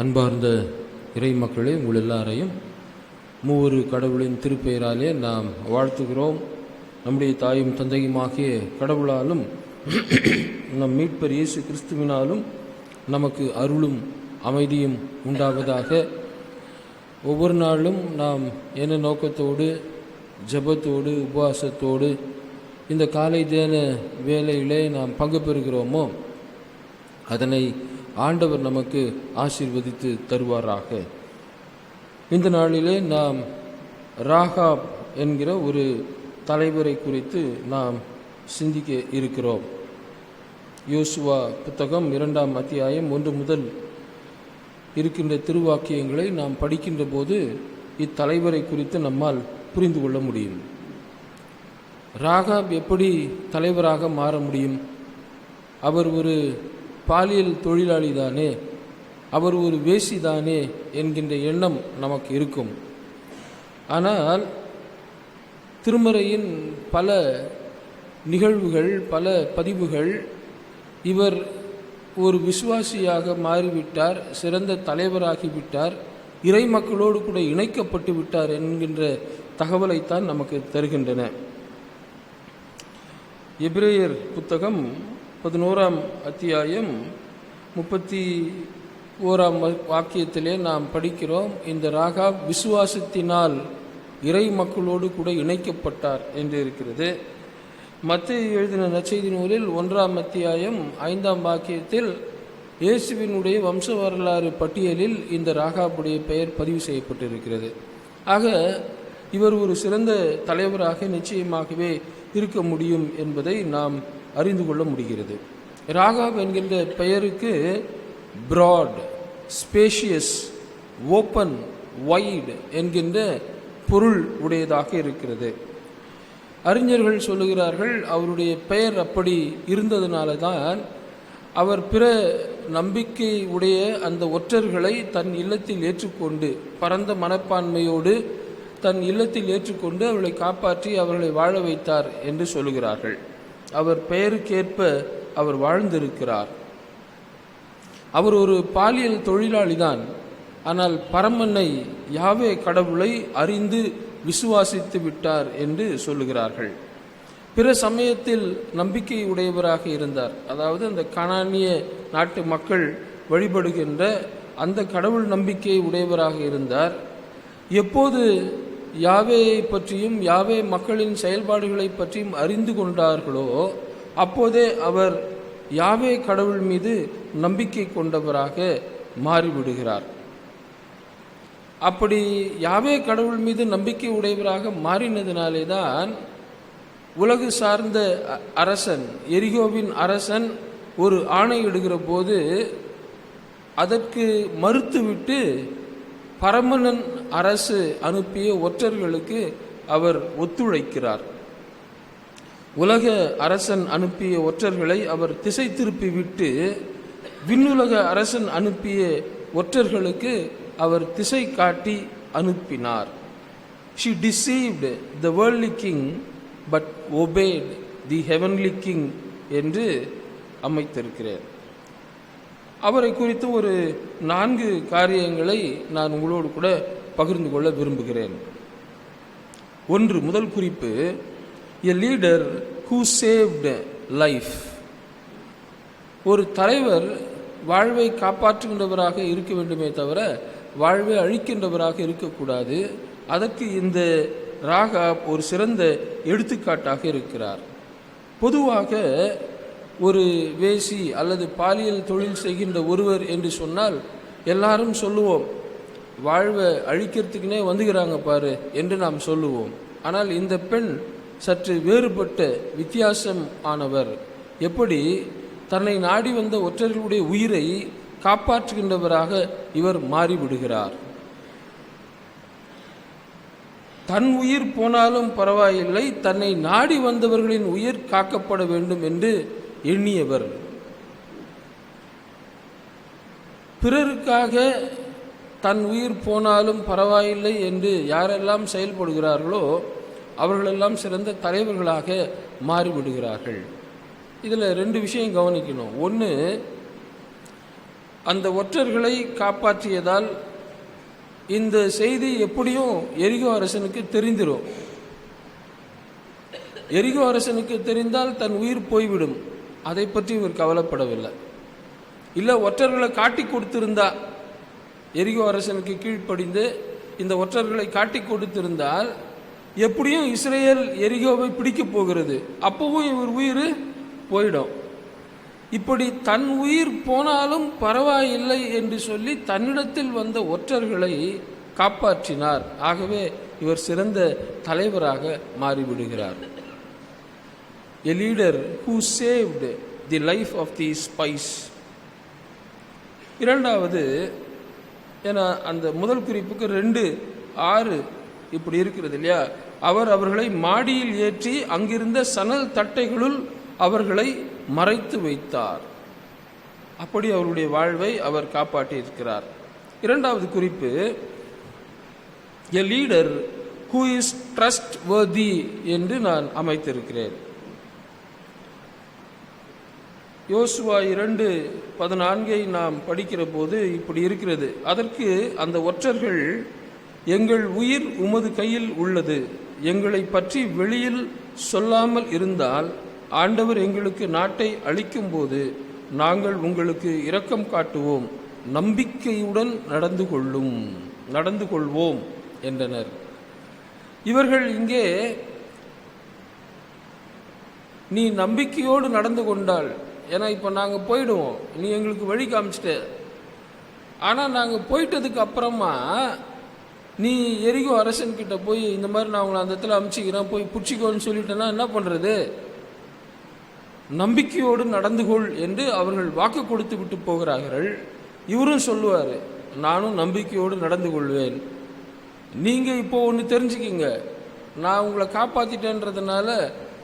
அன்பார்ந்த இறை மக்களே உங்கள் எல்லாரையும் மூவரு கடவுளின் திருப்பெயராலே நாம் வாழ்த்துகிறோம். நம்முடைய தாயும் தந்தையுமாகிய கடவுளாலும் நம் மீட்பர் இயேசு கிறிஸ்துவினாலும் நமக்கு அருளும் அமைதியும் உண்டாவதாக. ஒவ்வொரு நாளும் நாம் என்ன நோக்கத்தோடு ஜெபத்தோடு உபவாசத்தோடு இந்த காலை தேன வேலையிலே நாம் பங்கு பெறுகிறோமோ அதனை ஆண்டவர் நமக்கு ஆசீர்வதித்து தருவாராக. இந்த நாளிலே நாம் ராகாப் என்கிற ஒரு தலைவரை குறித்து நாம் சிந்திக்க இருக்கிறோம். யோசுவா புத்தகம் இரண்டாம் அத்தியாயம் ஒன்று முதல் இருக்கின்ற திருவாக்கியங்களை நாம் படிக்கின்ற போது இத்தலைவரை குறித்து நம்மால் புரிந்து கொள்ள முடியும். ராகாப் எப்படி தலைவராக மாற முடியும்? அவர் ஒரு பாலியல் தொழிலாளி தானே அவர் ஒரு வேசி தானே என்கின்ற எண்ணம் நமக்கு இருக்கும். ஆனால் திருமறையின் பல நிகழ்வுகள் பல பதிவுகள் இவர் ஒரு விசுவாசியாக மாறிவிட்டார் சிறந்த தலைவராகிவிட்டார் இறை மக்களோடு கூட இணைக்கப்பட்டு விட்டார் என்கின்ற தகவலைத்தான் நமக்கு தருகின்றன. எபிரேயர் புத்தகம் பதினோராம் அத்தியாயம் முப்பத்தி ஓராம் வாக்கியத்திலே நாம் படிக்கிறோம் இந்த ராகா விசுவாசத்தினால் இறை மக்களோடு கூட இணைக்கப்பட்டார் என்று இருக்கிறது. மத்திய எழுதின நச்செய்தி நூலில் ஒன்றாம் அத்தியாயம் ஐந்தாம் வாக்கியத்தில் இயேசுவினுடைய வம்ச வரலாறு பட்டியலில் இந்த ராகாவுடைய பெயர் பதிவு செய்யப்பட்டிருக்கிறது. ஆக இவர் ஒரு சிறந்த தலைவராக நிச்சயமாகவே இருக்க முடியும் என்பதை நாம் அறிந்து கொள்ள முடிகிறது. ராகாப் என்கின்ற பெயருக்கு ப்ராட் ஸ்பேஷியஸ் ஓப்பன் வைடு என்கின்ற பொருள் உடையதாக இருக்கிறது. அறிஞர்கள் சொல்லுகிறார்கள் அவருடைய பெயர் அப்படி இருந்ததுனால தான் அவர் பிற நம்பிக்கை உடைய அந்த ஒற்றர்களை தன் இல்லத்தில் ஏற்றுக்கொண்டு பரந்த மனப்பான்மையோடு தன் இல்லத்தில் ஏற்றுக்கொண்டு அவர்களை காப்பாற்றி அவர்களை வாழ வைத்தார் என்று சொல்லுகிறார்கள். அவர் பெயருக்கேற்ப அவர் வாழ்ந்திருக்கிறார். அவர் ஒரு பாலியல் தொழிலாளி தான் ஆனால் பரமனை யாவே கடவுளை அறிந்து விசுவாசித்து விட்டார் என்று சொல்லுகிறார்கள். பிற சமயத்தில் நம்பிக்கை உடையவராக இருந்தார். அதாவது அந்த கணானிய நாட்டு மக்கள் வழிபடுகின்ற அந்த கடவுள் நம்பிக்கை உடையவராக இருந்தார். எப்போது யாவேயை பற்றியும் யாவே மக்களின் செயல்பாடுகளை பற்றியும் அறிந்து கொண்டார்களோ அப்போதே அவர் யாவே கடவுள் மீது நம்பிக்கை கொண்டவராக மாறிவிடுகிறார். அப்படி யாவே கடவுள் மீது நம்பிக்கை உடையவராக மாறினதினாலே தான் உலகு சார்ந்த அரசன் எரிகோவின் அரசன் ஒரு ஆணையிடுகிற போது அதற்கு மறுத்துவிட்டு பரமணன் அரசு அனுப்பிய ஒற்றர்களுக்கு அவர் ஒத்துழைக்கிறார். உலக அரசன் அனுப்பிய ஒற்றர்களை அவர் திசை திருப்பி விட்டு விண்ணுலக அரசன் அனுப்பிய ஒற்றர்களுக்கு அவர் திசை காட்டி அனுப்பினார். She deceived the worldly king but obeyed the heavenly king என்று அமைத்திருக்கிறார். அவரை குறித்து ஒரு நான்கு காரியங்களை நான் உங்களோடு கூட பகிர்ந்து கொள்ள விரும்புகிறேன். ஒன்று முதல் குறிப்பு a leader who saved life ஒரு தலைவர் வாழ்வை காப்பாற்றுகின்றவராக இருக்க வேண்டுமே தவிர வாழ்வை அழிக்கின்றவராக இருக்கக்கூடாது. அதற்கு இந்த ராகா ஒரு சிறந்த எடுத்துக்காட்டாக இருக்கிறார். பொதுவாக ஒரு வேசி அல்லது பாலியல் தொழில் செய்கின்ற ஒருவர் என்று சொன்னால் எல்லாரும் சொல்லுவோம் வாழ்வை அழிக்கிறதுக்குனே வந்துகிறாங்க பாரு என்று நாம் சொல்லுவோம். ஆனால் இந்த பெண் சற்று வேறுபட்ட வித்தியாசம் ஆனவர். எப்படி? தன்னை நாடி வந்த ஒற்றர்களுடைய உயிரை காப்பாற்றுகின்றவராக இவர் மாறிவிடுகிறார். தன் உயிர் போனாலும் பரவாயில்லை தன்னை நாடி வந்தவர்களின் உயிர் காக்கப்பட வேண்டும் என்று எண்ணியவர். பிறருக்காக தன் உயிர் போனாலும் பரவாயில்லை என்று யாரெல்லாம் செயல்படுகிறார்களோ அவர்களெல்லாம் சிறந்த தலைவர்களாக மாறிவிடுகிறார்கள். இதில் ரெண்டு விஷயம் கவனிக்கணும். ஒன்று அந்த ஒற்றர்களை காப்பாற்றியதால் இந்த செய்தி எப்படியும் எரிகோ அரசனுக்கு தெரிந்திரும். எரிகோ அரசனுக்கு தெரிந்தால் தன் உயிர் போய்விடும். அதை பற்றி இவர் கவலைப்படவில்லை. இல்லை ஒற்றர்களை காட்டி கொடுத்திருந்தா எரிகோ அரசனுக்கு கீழ்ப்படிந்து இந்த ஒற்றர்களை காட்டி கொடுத்திருந்தால் எப்படியும் இஸ்ரேல் எரிகோவை பிடிக்க போகிறது. அப்பவும் இவர் உயிர் போயிடும். இப்படி தன் உயிர் போனாலும் பரவாயில்லை என்று சொல்லி தன்னிடத்தில் வந்த ஒற்றர்களை காப்பாற்றினார். ஆகவே இவர் சிறந்த தலைவராக மாறிவிடுகிறார். A leader who saved the life of the spies இரண்டாவது ஏன்னா அந்த முதல் குறிப்புக்கு ரெண்டு ஆறு இப்படி இருக்கிறது இல்லையா? அவர் அவர்களை மாடியில் ஏற்றி அங்கிருந்த சணல் தட்டைகளுள் அவர்களை மறைத்து வைத்தார். அப்படி அவருடைய வாழ்வை அவர் காப்பாற்றியிருக்கிறார். இரண்டாவது குறிப்பு a leader who is trustworthy என்று நான் அமைத்திருக்கிறேன். யோசுவா இரண்டு பதினான்கை நாம் படிக்கிற போது இப்படி இருக்கிறது. அதற்கு அந்த ஒற்றர்கள் எங்கள் உயிர் உமது கையில் உள்ளது. எங்களை பற்றி வெளியில் சொல்லாமல் இருந்தால் ஆண்டவர் எங்களுக்கு நாட்டை அளிக்கும்போது நாங்கள் உங்களுக்கு இரக்கம் காட்டுவோம். நம்பிக்கையுடன் நடந்து கொள்ளும் நடந்து கொள்வோம் என்றனர். இவர்கள் இங்கே நீ நம்பிக்கையோடு நடந்து கொண்டால் ஏன்னா இப்போ நாங்கள் போயிடுவோம். நீ எங்களுக்கு வழி காமிச்சிட்ட. ஆனால் நாங்கள் போயிட்டதுக்கு அப்புறமா நீ எரிகோ அரசன்கிட்ட போய் இந்த மாதிரி நான் உங்களை அந்த இடத்துல அமுச்சிக்கிறேன் போய் பிடிச்சிக்கோன்னு சொல்லிட்டேன்னா என்ன பண்ணுறது நம்பிக்கையோடு நடந்து கொள் என்று அவர்கள் வாக்கு கொடுத்து விட்டு போகிறார்கள். இவரும் சொல்லுவார் நானும் நம்பிக்கையோடு நடந்து கொள்வேன். நீங்கள் இப்போ ஒன்று தெரிஞ்சுக்கிங்க. நான் உங்களை காப்பாற்றிட்டேன்றதுனால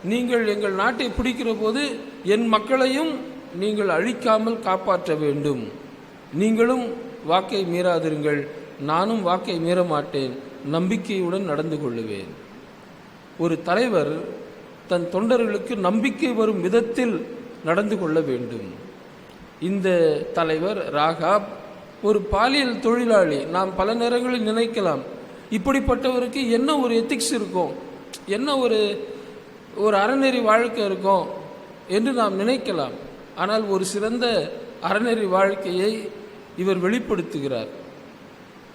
நீங்கள் எங்கள் நாட்டை பிடிக்கிற போது என் மக்களையும் நீங்கள் அழிக்காமல் காப்பாற்ற வேண்டும். நீங்களும் வாக்கை மீறாதிருங்கள். நானும் வாக்கை மீற மாட்டேன் நம்பிக்கையுடன் நடந்து கொள்ளுவேன். ஒரு தலைவர் தன் தொண்டர்களுக்கு நம்பிக்கை வரும் விதத்தில் நடந்து கொள்ள வேண்டும். இந்த தலைவர் ராகாப் ஒரு பாலியல் தொழிலாளி. நாம் பல நேரங்களில் நினைக்கலாம். இப்படிப்பட்டவருக்கு என்ன ஒரு எத்திக்ஸ் இருக்கும்? என்ன ஒரு ஒரு அறநெறி வாழ்க்கை இருக்கும் என்று நாம் நினைக்கலாம். ஆனால் ஒரு சிறந்த அறநெறி வாழ்க்கையை இவர் வெளிப்படுத்துகிறார்.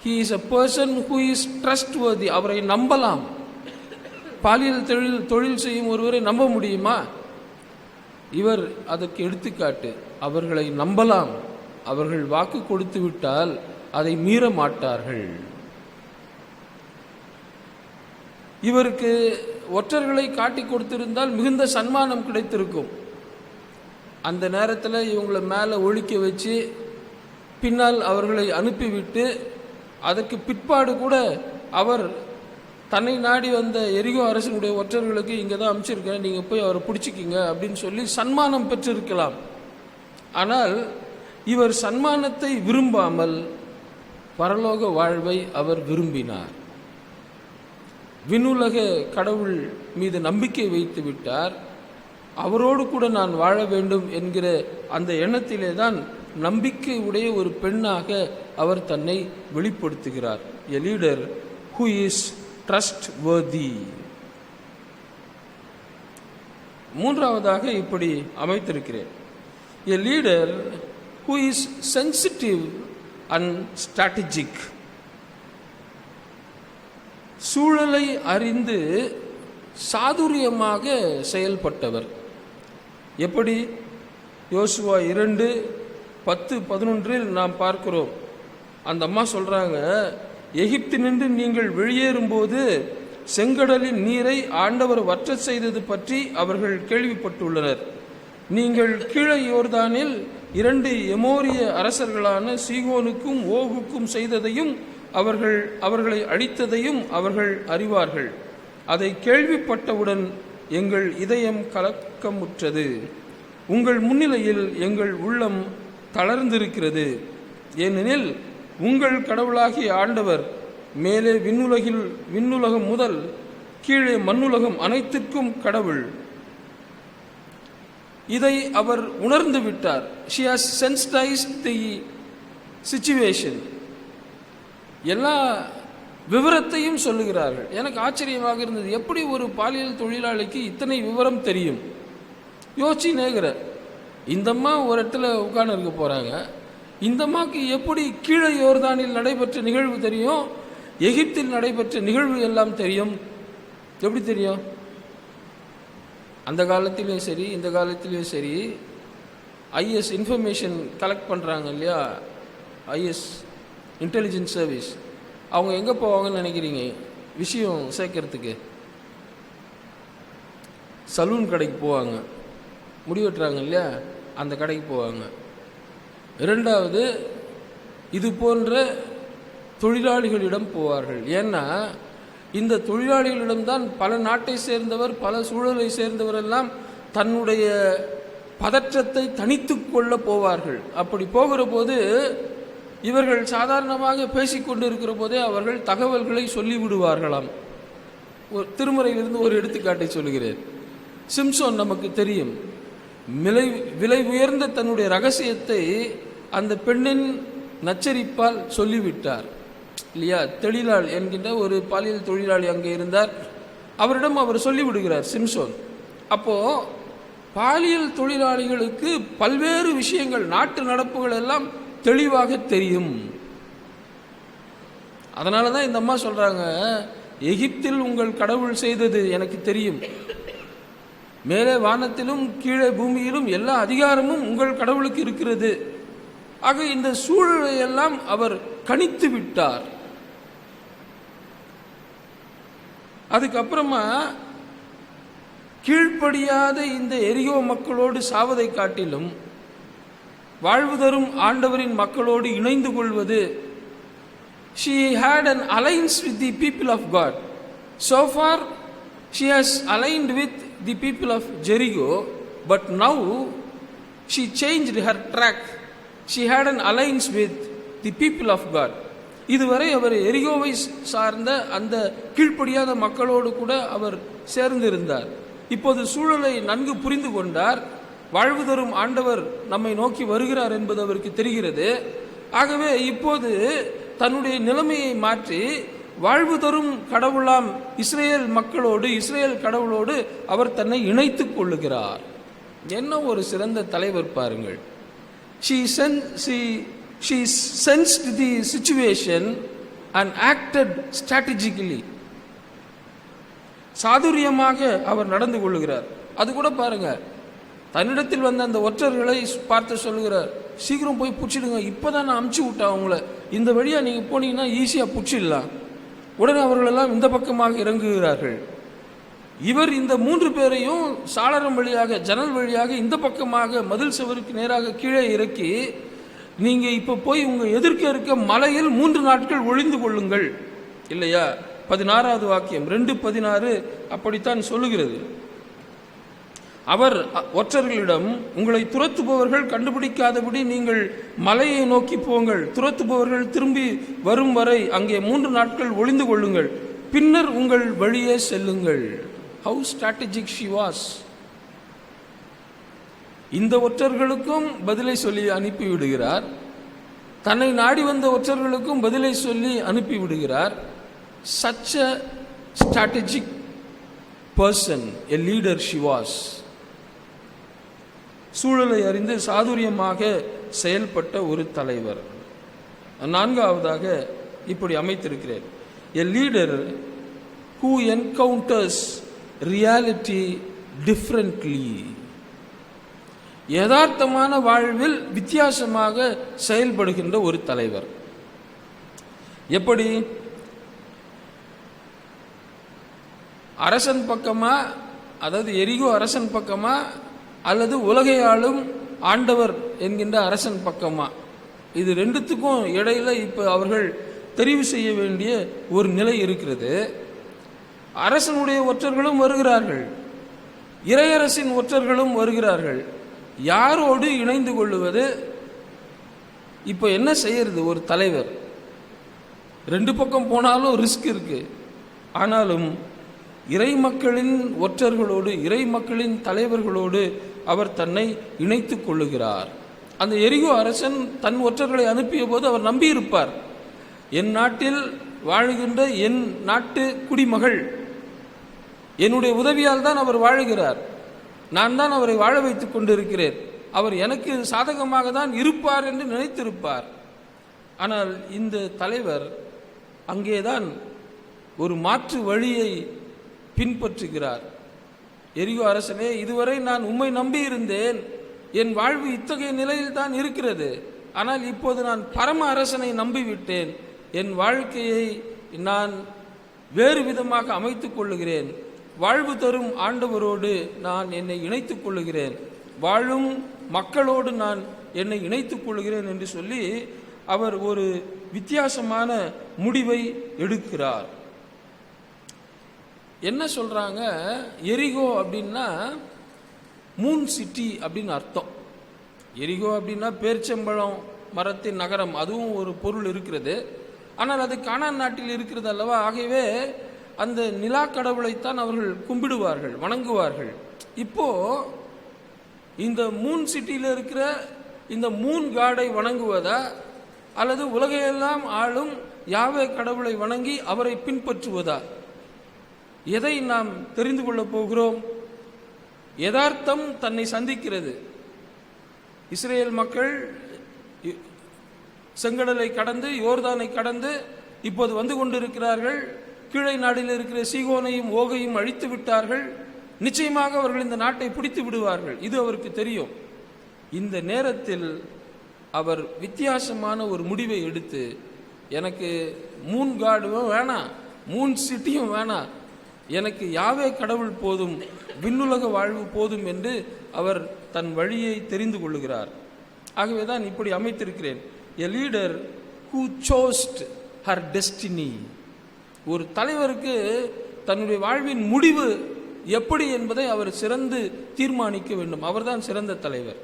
He is a person who is trust அவரை நம்பலாம். பாலியல் தொழில் தொழில் செய்யும் ஒருவரை நம்ப முடியுமா? இவர் அதற்கு எடுத்துக்காட்டு அவர்களை நம்பலாம். அவர்கள் வாக்கு கொடுத்து விட்டால் அதை மீற மாட்டார்கள். இவருக்கு ஒற்றர்களை காட்டி கொடுத்திருந்தால் மிகுந்த சன்மானம் கிடைத்திருக்கும். அந்த நேரத்தில் இவங்களை மேலே ஒழிக்க வச்சு பின்னால் அவர்களை அனுப்பிவிட்டு அதற்கு பிற்பாடு கூட அவர் தன்னை நாடி வந்த எரிகோ அரசனுடைய ஒற்றர்களுக்கு இங்கே தான் அனுப்பிச்சிருக்கேன் நீங்கள் போய் அவரை பிடிச்சிக்கிங்க அப்படின்னு சொல்லி சன்மானம் பெற்றிருக்கலாம். ஆனால் இவர் சன்மானத்தை விரும்பாமல் பரலோக வாழ்வை அவர் விரும்பினார். விண்ணுலக கடவுள் மீது நம்பிக்கை வைத்து விட்டார். அவரோடு கூட நான் வாழ வேண்டும் என்கிற அந்த எண்ணத்திலே தான் நம்பிக்கை உடைய ஒரு பெண்ணாக அவர் தன்னை வெளிப்படுத்துகிறார். A leader who is trustworthy மூன்றாவதாக இப்படி அமைத்திருக்கிறேன். A leader who is sensitive and strategic சூழலை அறிந்து சாதுரியமாக செயல்பட்டவர். எப்படி? யோசுவா இரண்டு பத்து பதினொன்றில் நாம் பார்க்கிறோம். அந்த அம்மா சொல்றாங்க எகிப்தினின்று நீங்கள் வெளியேறும்போது செங்கடலின் நீரை ஆண்டவர் வற்ற செய்தது பற்றி அவர்கள் கேள்விப்பட்டுள்ளனர். நீங்கள் கீழே யோர்தானில் இரண்டு எமோரிய அரசர்களான சீகோனுக்கும் ஓகுக்கும் செய்ததையும் அவர்கள் அவர்களை அழித்ததையும் அவர்கள் அறிவார்கள். அதை கேள்விப்பட்டவுடன் எங்கள் இதயம் கலக்கமுற்றது. உங்கள் முன்னிலையில் எங்கள் உள்ளம் தளர்ந்திருக்கிறது. ஏனெனில் உங்கள் கடவுளாகிய ஆண்டவர் மேலே விண்ணுலகில் விண்ணுலகம் முதல் கீழே மண்ணுலகம் அனைத்திற்கும் கடவுள். இதை அவர் உணர்ந்து விட்டார். She has sensitized the situation எல்லா விவரத்தையும் சொல்லுகிறார்கள். எனக்கு ஆச்சரியமாக இருந்தது எப்படி ஒரு பாலியல் தொழிலாளிக்கு இத்தனை விவரம் தெரியும்? யோசிச்சு நேகிற இந்தம்மா ஒரு இடத்துல உட்கார்ந்து இருக்க போகிறாங்க இந்தம்மாக்கு எப்படி கீழே யோர்தானில் நடைபெற்ற நிகழ்வு தெரியும்? எகிப்தில் நடைபெற்ற நிகழ்வு எல்லாம் தெரியும்? எப்படி தெரியும்? அந்த காலத்திலையும் சரி இந்த காலத்திலையும் சரி ஐஎஸ் இன்ஃபர்மேஷன் கலெக்ட் பண்ணுறாங்க இல்லையா? ஐஎஸ் இன்டெலிஜென்ஸ் சர்வீஸ் அவங்க எங்கே போவாங்கன்னு நினைக்கிறீங்க? விஷயம் சேர்க்கறதுக்கு. சலூன் கடைக்கு போவாங்க. முடி வெட்டுறாங்க இல்லையா? அந்த கடைக்கு போவாங்க. இரண்டாவது இது போன்ற தொழிலாளிகளிடம் போவார்கள். ஏன்னா இந்த தொழிலாளிகளிடம்தான் பல நாட்டை சேர்ந்தவர் பல சூழலை சேர்ந்தவரெல்லாம் தன்னுடைய பதற்றத்தை தனித்து கொள்ள போவார்கள். அப்படி போகிற போது இவர்கள் சாதாரணமாக பேசிக்கொண்டு இருக்கிற போதே அவர்கள் தகவல்களை சொல்லிவிடுவார்களாம். ஒரு திருமறையிலிருந்து ஒரு எடுத்துக்காட்டை சொல்லுகிறேன். சிம்சோன் நமக்கு தெரியும். விலை விலை உயர்ந்த தன்னுடைய ரகசியத்தை அந்த பெண்ணின் நச்சரிப்பால் சொல்லிவிட்டார். இல்லையா? தெளிலாள் என்கின்ற ஒரு பாலியல் தொழிலாளி அங்கே இருந்தார். அவரிடம் அவர் சொல்லிவிடுகிறார் சிம்சோன். அப்போ பாலியல் தொழிலாளிகளுக்கு பல்வேறு விஷயங்கள் நாட்டு நடப்புகள் எல்லாம் தெளிவாக தெரியும். அதனால தான் இந்த அம்மா சொல்கிறாங்க எகிப்தில் உங்கள் கடவுள் செய்தது எனக்கு தெரியும். மேலே வானத்திலும் கீழே பூமியிலும் எல்லா அதிகாரமும் உங்கள் கடவுளுக்கு இருக்கிறது. ஆக இந்த சூழலை எல்லாம் அவர் கணித்து விட்டார். அதுக்கப்புறமா கீழ்ப்படியாத இந்த எரியோ மக்களோடு சாவதை காட்டிலும் வாழ்வு தரும் ஆண்டவரின் மக்களோடு இணைந்து கொள்வது she had an alliance with the people of God so for she has aligned with the people of Jericho but now she change her track she had an alliance with the people of God இதுவரை அவர் எரிகோவை சார்ந்த அந்த கீழ்ப்படியாத மக்களோடு கூட அவர் சேர்ந்திருந்தார் இப்போது சூழலை நன்கு புரிந்து கொண்டார் வாழ்வு தரும் ஆண்டவர் நம்மை நோக்கி வருகிறார் என்பது அவருக்கு தெரிகிறது. ஆகவே இப்போது தன்னுடைய நிலைமையை மாற்றி வாழ்வு தரும் கடவுளாம் இஸ்ரேல் மக்களோடு இஸ்ரேல் கடவுளோடு அவர் தன்னை இணைத்து கொள்ளுகிறார். என்ன ஒரு சிறந்த தலைவர் பாருங்கள். ஷீ சென் she she sensed the situation and acted strategically சாதுரியமாக அவர் நடந்து கொள்ளுகிறார். அது கூட பாருங்கள் தன்னிடத்தில் வந்த அந்த ஒற்றர்களை பார்த்து சொல்லுகிறார் சீக்கிரம் போய் பிடிச்சிடுங்க இப்போதான் நான் அமுச்சு விட்டேன் அவங்கள. இந்த வழியாக நீங்கள் போனீங்கன்னா ஈஸியாக பிடிச்சிடலாம் உடனே அவர்களெல்லாம் இந்த பக்கமாக இறங்குகிறார்கள். இவர் இந்த மூன்று பேரையும் சாளரம் வழியாக ஜன்னல் வழியாக இந்த பக்கமாக மதில் சுவருக்கு நேராக கீழே இறக்கி நீங்கள் இப்போ போய் உங்கள் எதிர்க்க இருக்க மலையில் மூன்று நாட்கள் ஒளிந்து கொள்ளுங்கள். இல்லையா? பதினாறாவது வாக்கியம் ரெண்டு பதினாறு அப்படித்தான் சொல்லுகிறது. அவர் ஒற்றர்களிடம் உங்களை துரத்துபவர்கள் கண்டுபிடிக்காதபடி நீங்கள் மலையை நோக்கி போங்கள். துரத்துபவர்கள் திரும்பி வரும் வரை அங்கே மூன்று நாட்கள் ஒளிந்து கொள்ளுங்கள். பின்னர் உங்கள் வழியே செல்லுங்கள். ஹவு ஸ்ட்ராட்டஜிக் ஷி வாஸ் இந்த ஒற்றர்களுக்கும் பதிலை சொல்லி அனுப்பிவிடுகிறார் தன்னை நாடி வந்த ஒற்றர்களுக்கும் பதிலை சொல்லி அனுப்பிவிடுகிறார் such a strategic person a leader she was சூழலை அறிந்து சாதுரியமாக செயல்பட்ட ஒரு தலைவர். நான்காவதாக இப்படி அமைத்திருக்கிறேன். A leader who encounters reality differently யதார்த்தமான வாழ்வில் வித்தியாசமாக செயல்படுகின்ற ஒரு தலைவர். எப்படி? அரசன் பக்கமா அதாவது எரிகோ அரசன் பக்கமா அல்லது உலகை ஆளும் ஆண்டவர் என்கின்ற அரசன் பக்கமா? இது ரெண்டுத்துக்கும் இடையில இப்போ அவர்கள் தெரிவு செய்ய வேண்டிய ஒரு நிலை இருக்கிறது. அரசனுடைய ஒற்றர்களும் வருகிறார்கள். இறையரசின் ஒற்றர்களும் வருகிறார்கள். யாரோடு இணைந்து கொள்ளுவது? இப்போ என்ன செய்யறது? ஒரு தலைவர். ரெண்டு பக்கம் போனாலும் ரிஸ்க் இருக்கு. ஆனாலும் இறை மக்களின் ஒற்றர்களோடு இறை மக்களின் தலைவர்களோடு அவர் தன்னை இணைத்து கொள்ளுகிறார். அந்த எரிகோ அரசன் தன் ஒற்றர்களை அனுப்பிய போது அவர் நம்பியிருப்பார். என் நாட்டில் வாழுகின்ற என் நாட்டு குடிமகள் என்னுடைய உதவியால் தான் அவர் வாழுகிறார். நான் தான் அவரை வாழ வைத்துக் கொண்டிருக்கிறேன். அவர் எனக்கு சாதகமாக தான் இருப்பார் என்று நினைத்திருப்பார். ஆனால் இந்த தலைவர் அங்கேதான் ஒரு மாற்று வழியை பின்பற்றுகிறார். எரிகோ அரசனே இதுவரை நான் உம்மை நம்பியிருந்தேன். என் வாழ்வு இத்தகைய நிலையில் தான் இருக்கிறது. ஆனால் இப்போது நான் பரம அரசனை நம்பிவிட்டேன். என் வாழ்க்கையை நான் வேறு விதமாக அமைத்துக் கொள்ளுகிறேன். வாழ்வு தரும் ஆண்டவரோடு நான் என்னை இணைத்துக் கொள்ளுகிறேன். வாழும் மக்களோடு நான் என்னை இணைத்துக் கொள்ளுகிறேன் என்று சொல்லி அவர் ஒரு வித்தியாசமான முடிவை எடுக்கிறார். என்ன சொல்கிறாங்க எரிகோ அப்படின்னா மூன் சிட்டி அப்படின்னு அர்த்தம். எரிகோ அப்படின்னா பேர்ச்சம்பழம் மரத்தின் நகரம் அதுவும் ஒரு பொருள் இருக்கிறது. ஆனால் அது கானான் நாட்டில் இருக்கிறது அல்லவா? ஆகவே அந்த நிலா கடவுளைத்தான் அவர்கள் கும்பிடுவார்கள் வணங்குவார்கள். இப்போ இந்த மூன் சிட்டியில் இருக்கிற இந்த மூன் காடை வணங்குவதா? அல்லது உலகையெல்லாம் ஆளும் யாவே கடவுளை வணங்கி அவரை பின்பற்றுவதா? எதை நாம் தெரிந்து கொள்ளப் போகிறோம்? யதார்த்தம் தன்னை சந்திக்கிறது. இஸ்ரேல் மக்கள் செங்கடலை கடந்து யோர்தானை கடந்து இப்போது வந்து கொண்டிருக்கிறார்கள். கீழே நாடில் இருக்கிற சீகோனையும் ஓகையும் அழித்து விட்டார்கள். நிச்சயமாக அவர்கள் இந்த நாட்டை பிடித்து விடுவார்கள். இது அவருக்கு தெரியும். இந்த நேரத்தில் அவர் வித்தியாசமான ஒரு முடிவை எடுத்து எனக்கு மூன் காடும் வேணாம். மூன் சிட்டியும் வேணாம். எனக்கு யாவே கடவுள் போதும் விண்ணுலக வாழ்வு போதும் என்று அவர் தன் வழியை தெரிந்து கொள்ளுகிறார். ஆகவே தான் இப்படி அமைத்திருக்கிறேன். A leader who chose her destiny ஒரு தலைவருக்கு தன்னுடைய வாழ்வின் முடிவு எப்படி என்பதை அவர் சிறந்து தீர்மானிக்க வேண்டும். அவர்தான் சிறந்த தலைவர்.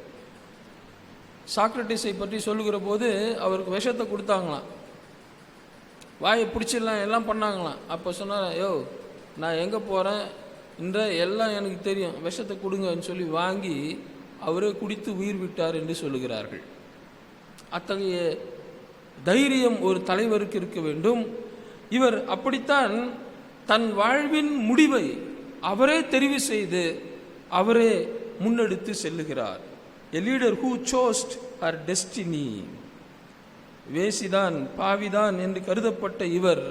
சாக்ரட்டிஸை பற்றி சொல்லுகிற போது அவருக்கு விஷத்தை கொடுத்தாங்களாம். வாயை பிடிச்சிடலாம் எல்லாம் பண்ணாங்களாம். அப்போ சொன்னார் யோ நான் எங்கே போகிறேன் என்ற எல்லாம் எனக்கு தெரியும். விஷத்தை கொடுங்கன்னு சொல்லி வாங்கி அவரே குடித்து உயிர் விட்டார் என்று சொல்லுகிறார்கள். அத்தகைய தைரியம் ஒரு தலைவருக்கு இருக்க வேண்டும். இவர் அப்படித்தான் தன் வாழ்வின் முடிவை அவரே தெரிவு செய்து அவரே முன்னெடுத்து செல்லுகிறார். A leader who chose her destiny வேசிதான் பாவிதான் என்று கருதப்பட்ட இவர்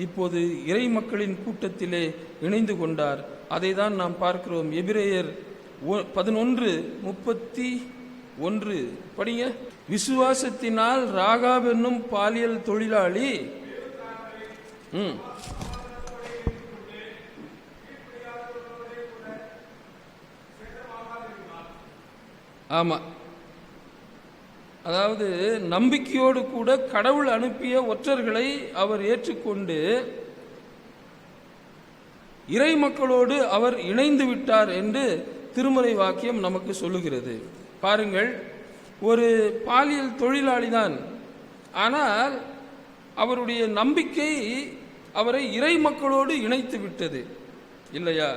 இப்போது இறை மக்களின் கூட்டத்திலே இணைந்து கொண்டார். அதை தான் நாம் பார்க்கிறோம். எபிரேயர் ஒ- பதினொன்று முப்பத்தி ஒன்று. படிங்க. விசுவாசத்தினால் ராகாப் என்னும் பாலியல் தொழிலாளி. ம். ஆமாம் அதாவது நம்பிக்கையோடு கூட கடவுள் அனுப்பிய ஒற்றர்களை அவர் ஏற்றுக்கொண்டு இறை மக்களோடு அவர் இணைந்து விட்டார் என்று திருமறை வாக்கியம் நமக்கு சொல்லுகிறது. பாருங்கள் ஒரு பாலியல் தொழிலாளிதான் ஆனால் அவருடைய நம்பிக்கை அவரை இறை மக்களோடு இணைத்து விட்டது. இல்லையா?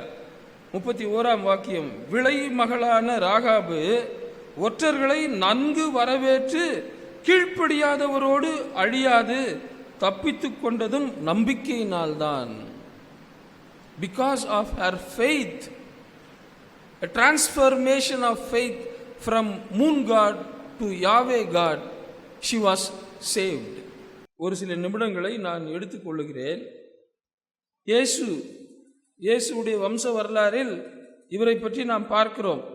முப்பத்தி ஓராம் வாக்கியம் விளை மகளான ராகாபு ஒற்றர்களை நன்கு வரவேற்று கீழ்ப்படியாதவரோடு அழியாது தப்பித்து கொண்டதும் நம்பிக்கையினால்தான். Because of her faith a transformation of faith from moon god to Yahweh God, she was saved. ஒரு சில நிமிடங்களை நான் எடுத்துக்கொள்ளுகிறேன் இயேசு இயேசுடைய வம்ச வரலாறில் இவரை பற்றி நாம் பார்க்கிறோம்.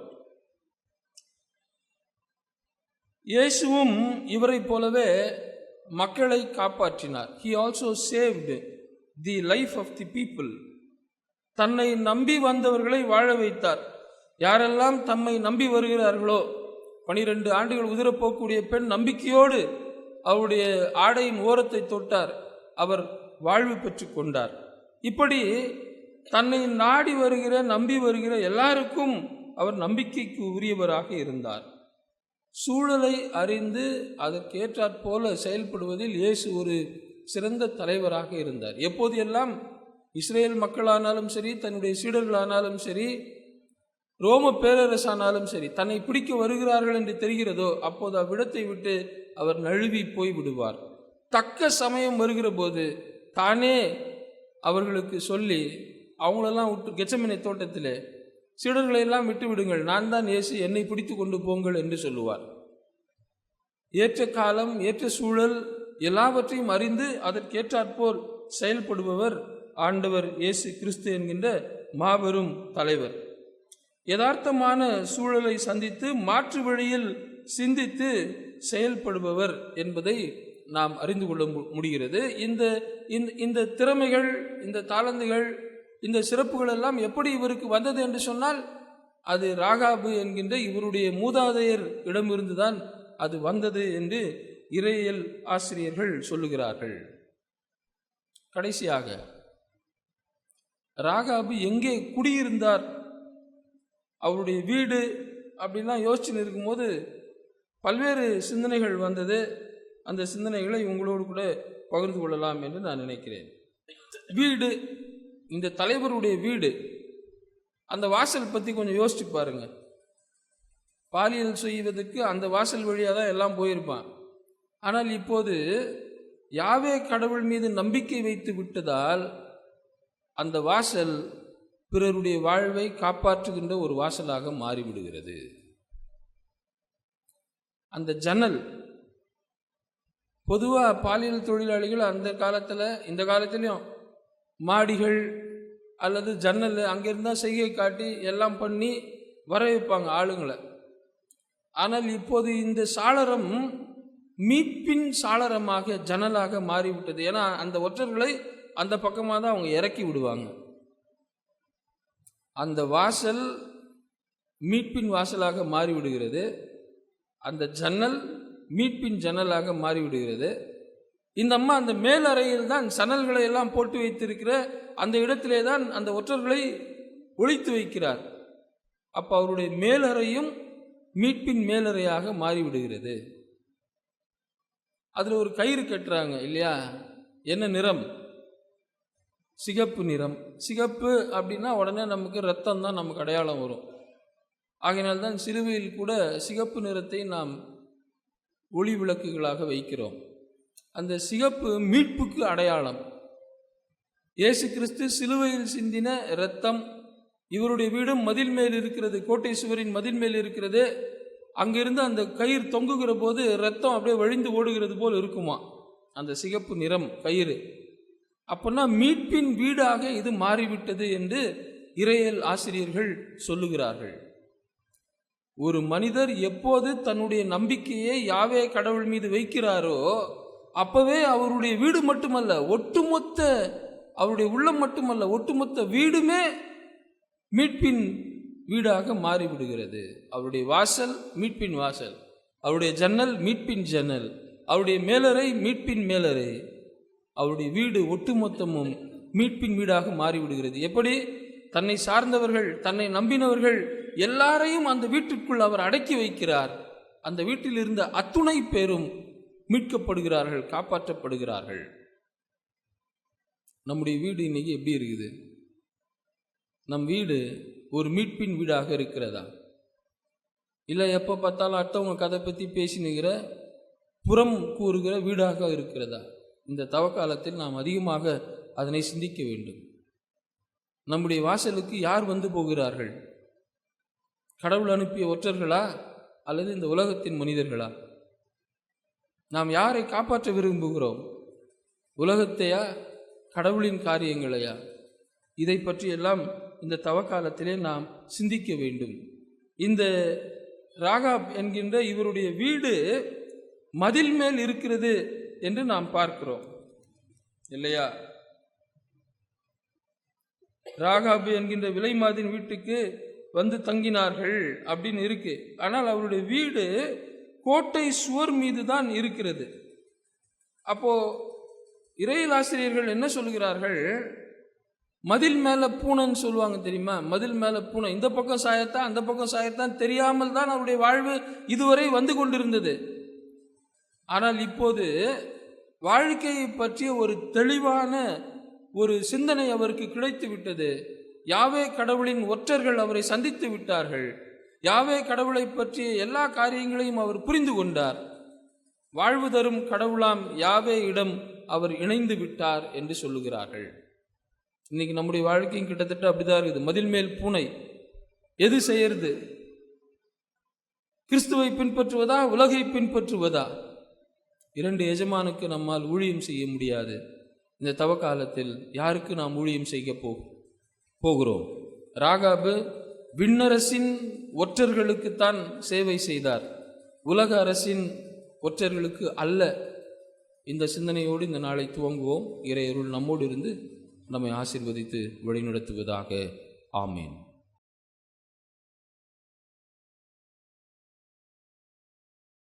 இயேசுவும் இவரைப் போலவே மக்களை காப்பாற்றினார். He also saved the life of the people தன்னை நம்பி வந்தவர்களை வாழ வைத்தார். யாரெல்லாம் தம்மை நம்பி வருகிறார்களோ பனிரெண்டு ஆண்டுகள் உதிரப்போக்கூடிய பெண் நம்பிக்கையோடு அவருடைய ஆடையின் ஓரத்தை தொட்டார். அவர் வாழ்வு பெற்று கொண்டார். இப்படி தன்னை நாடி வருகிற நம்பி வருகிற எல்லாருக்கும் அவர் நம்பிக்கைக்கு உரியவராக இருந்தார். சூழலை அறிந்து அதற்கேற்றாற் போல செயல்படுவதில் இயேசு ஒரு சிறந்த தலைவராக இருந்தார். எப்போது எல்லாம் இஸ்ரேல் மக்களானாலும் சரி தன்னுடைய சீடர்களானாலும் சரி ரோம பேரரசானாலும் சரி தன்னை பிடிக்க வருகிறார்கள் என்று தெரிகிறதோ அப்போது அவ்விடத்தை விட்டு அவர் நழுவி போய் விடுவார். தக்க சமயம் வருகிற போது தானே அவர்களுக்கு சொல்லி அவங்களெல்லாம் விட்டு கெச்சமனை தோட்டத்தில் சீடர்களை எல்லாம் விட்டுவிடுங்கள். நான் தான் இயேசு என்னை பிடித்து கொண்டு போங்கள் என்று சொல்லுவார். ஏற்ற காலம் ஏற்ற சூழல் எல்லாவற்றையும் அறிந்து அதற்கேற்றாற்போல் செயல்படுபவர் ஆண்டவர் இயேசு கிறிஸ்து என்கின்ற மாபெரும் தலைவர். யதார்த்தமான சூழலை சந்தித்து மாற்று வழியில் சிந்தித்து செயல்படுபவர் என்பதை நாம் அறிந்து கொள்ள மு- முடிகிறது. இந்த இந்த- இந்த திறமைகள் இந்த தாளந்துகள் இந்த சிறப்புகள் எல்லாம் எப்படி இவருக்கு வந்தது என்று சொன்னால் அது ராகாபு என்கின்ற இவருடைய மூதாதையர் இடமிருந்துதான் அது வந்தது என்று இறையியல் ஆசிரியர்கள் சொல்லுகிறார்கள். கடைசியாக ராகாபு எங்கே குடியிருந்தார்? அவருடைய வீடு அப்படின்லாம் யோசிச்சுன்னு இருக்கும்போது பல்வேறு சிந்தனைகள் வந்தது. அந்த சிந்தனைகளை உங்களோடு கூட பகிர்ந்து கொள்ளலாம் என்று நான் நினைக்கிறேன். வீடு இந்த தலைவருடைய வீடு. அந்த வாசல் பற்றி கொஞ்சம் யோசிச்சு பாருங்க. பாலியல் செய்வதற்கு அந்த வாசல் வழியாக தான் எல்லாம் போயிருப்பான். ஆனால் இப்போது யாவே கடவுள் மீது நம்பிக்கை வைத்து விட்டதால் அந்த வாசல் பிறருடைய வாழ்வை காப்பாற்றுகின்ற ஒரு வாசலாக மாறிவிடுகிறது. அந்த ஜன்னல் பொதுவாக பாலியல் தொழிலாளிகள் அந்த காலத்தில் இந்த காலத்துலேயும் மாடிகள் அல்லது ஜன்னல் அங்கேருந்தால் செய்கை காட்டி எல்லாம் பண்ணி வர வைப்பாங்க ஆளுங்களை. ஆனால் இப்போது இந்த சாளரம் மீட்பின் சாளரமாக ஜன்னலாக மாறிவிட்டது. ஏன்னா அந்த ஒற்றர்களை அந்த பக்கமாக தான் அவங்க இறக்கி விடுவாங்க. அந்த வாசல் மீட்பின் வாசலாக மாறிவிடுகிறது. அந்த ஜன்னல் மீட்பின் ஜன்னலாக மாறிவிடுகிறது. இந்த அம்மா அந்த மேலறையில் தான் சனல்களை எல்லாம் போட்டு வைத்திருக்கிற அந்த இடத்திலே தான் அந்த ஒற்றர்களை ஒழித்து வைக்கிறார். அப்போ அவருடைய மேலறையும் மீட்பின் மேலறையாக மாறிவிடுகிறது. அதில் ஒரு கயிறு கட்டுறாங்க இல்லையா? என்ன நிறம்? சிகப்பு நிறம். சிகப்பு அப்படின்னா உடனே நமக்கு ரத்தம் தான் நமக்கு அடையாளம் வரும். ஆகையினால்தான் சிலுவையில் கூட சிகப்பு நிறத்தை நாம் ஒளி விளக்குகளாக வைக்கிறோம். அந்த சிகப்பு மீட்புக்கு அடையாளம். இயேசு கிறிஸ்து சிலுவையில் சிந்தின இரத்தம் இவருடைய வீடும் மதில் மேல் இருக்கிறது கோட்டை சுவரின் மதில் மேல் இருக்கிறது. அங்கிருந்து அந்த கயிறு தொங்குகிற போது ரத்தம் அப்படியே வழிந்து ஓடுகிறது போல் இருக்குமா? அந்த சிகப்பு நிறம் கயிறு. அப்போனா மீட்பின் வீடாக இது மாறிவிட்டது என்று இறையல் ஆசிரியர்கள் சொல்லுகிறார்கள். ஒரு மனிதர் எப்போது தன்னுடைய நம்பிக்கையை யாவே கடவுள் மீது வைக்கிறாரோ அப்போவே அவருடைய வீடு மட்டுமல்ல ஒட்டுமொத்த அவருடைய உள்ளம் மட்டுமல்ல ஒட்டுமொத்த வீடுமே மீட்பின் வீடாக மாறிவிடுகிறது. அவருடைய வாசல் மீட்பின் வாசல் அவருடைய ஜன்னல் மீட்பின் ஜன்னல் அவருடைய மேலறை மீட்பின் மேலறை அவருடைய வீடு ஒட்டுமொத்தமும் மீட்பின் வீடாக மாறிவிடுகிறது. எப்படி? தன்னை சார்ந்தவர்கள் தன்னை நம்பினவர்கள் எல்லாரையும் அந்த வீட்டிற்குள் அவர் அடக்கி வைக்கிறார். அந்த வீட்டில் இருந்த அத்துணை பேரும் மீட்கப்படுகிறார்கள் காப்பாற்றப்படுகிறார்கள். நம்முடைய வீடு இன்னைக்கு எப்படி இருக்குது? நம் வீடு ஒரு மீட்பின் வீடாக இருக்கிறதா? இல்லை எப்போ பார்த்தாலும் அடுத்தவங்க கதை பற்றி பேசினுகிற புறம் கூறுகிற வீடாக இருக்கிறதா? இந்த தவக்காலத்தில் நாம் அதிகமாக அதனை சிந்திக்க வேண்டும். நம்முடைய வாசலுக்கு யார் வந்து போகிறார்கள்? கடவுள் அனுப்பிய ஒற்றர்களா? அல்லது இந்த உலகத்தின் மனிதர்களா? நாம் யாரை காப்பாற்ற விரும்புகிறோம்? உலகத்தையா? கடவுளின் காரியங்களையா? இதை பற்றியெல்லாம் இந்த தவக்காலத்திலே நாம் சிந்திக்க வேண்டும். இந்த ராகாப் என்கின்ற இவருடைய வீடு மதில் மேல் இருக்கிறது என்று நாம் பார்க்கிறோம். இல்லையா? ராகாபு என்கின்ற விலைமாதின் வீட்டுக்கு வந்து தங்கினார்கள் அப்படின்னு இருக்கு. ஆனால் அவருடைய வீடு கோட்டை சுவர் மீது தான் இருக்கிறது. அப்போ இறையல் ஆசிரியர்கள் என்ன சொல்கிறார்கள் மதில் மேலே பூனைன்னு சொல்லுவாங்க தெரியுமா? மதில் மேலே பூனை. இந்த பக்கம் சாயத்தான் அந்த பக்கம் சாயத்தான் தெரியாமல் தான் அவருடைய வாழ்வு இதுவரை வந்து கொண்டிருந்தது. ஆனால் இப்போது வாழ்க்கையை பற்றிய ஒரு தெளிவான ஒரு சிந்தனை அவருக்கு கிடைத்து விட்டது. யாவே கடவுளின் ஒற்றர்கள் அவரை சந்தித்து விட்டார்கள். யாவே கடவுளை பற்றிய எல்லா காரியங்களையும் அவர் புரிந்து கொண்டார். வாழ்வு தரும் கடவுளாம் யாவே இடம் அவர் இணைந்து விட்டார் என்று சொல்லுகிறார்கள். இன்னைக்கு நம்முடைய வாழ்க்கையும் கிட்டத்தட்ட அப்படிதான் இருக்குது. மதில் மேல் பூனை எது செய்யறது? கிறிஸ்துவை பின்பற்றுவதா உலகை பின்பற்றுவதா? இரண்டு எஜமானுக்கு நம்மால் ஊழியம் செய்ய முடியாது. இந்த தவ காலத்தில் யாருக்கு நாம் ஊழியம் செய்ய போ போகிறோம்? ராகாபு விண்ணரசின் ஒற்றர்களுக்குத்தான் சேவை செய்தார். உலக அரசின் ஒற்றர்களுக்கு அல்ல. இந்த சிந்தனையோடு இந்த நாளை துவங்குவோம். இறையருள் நம்மோடு இருந்து நம்மை ஆசிர்வதித்து வழிநடத்துவதாக. ஆமேன்.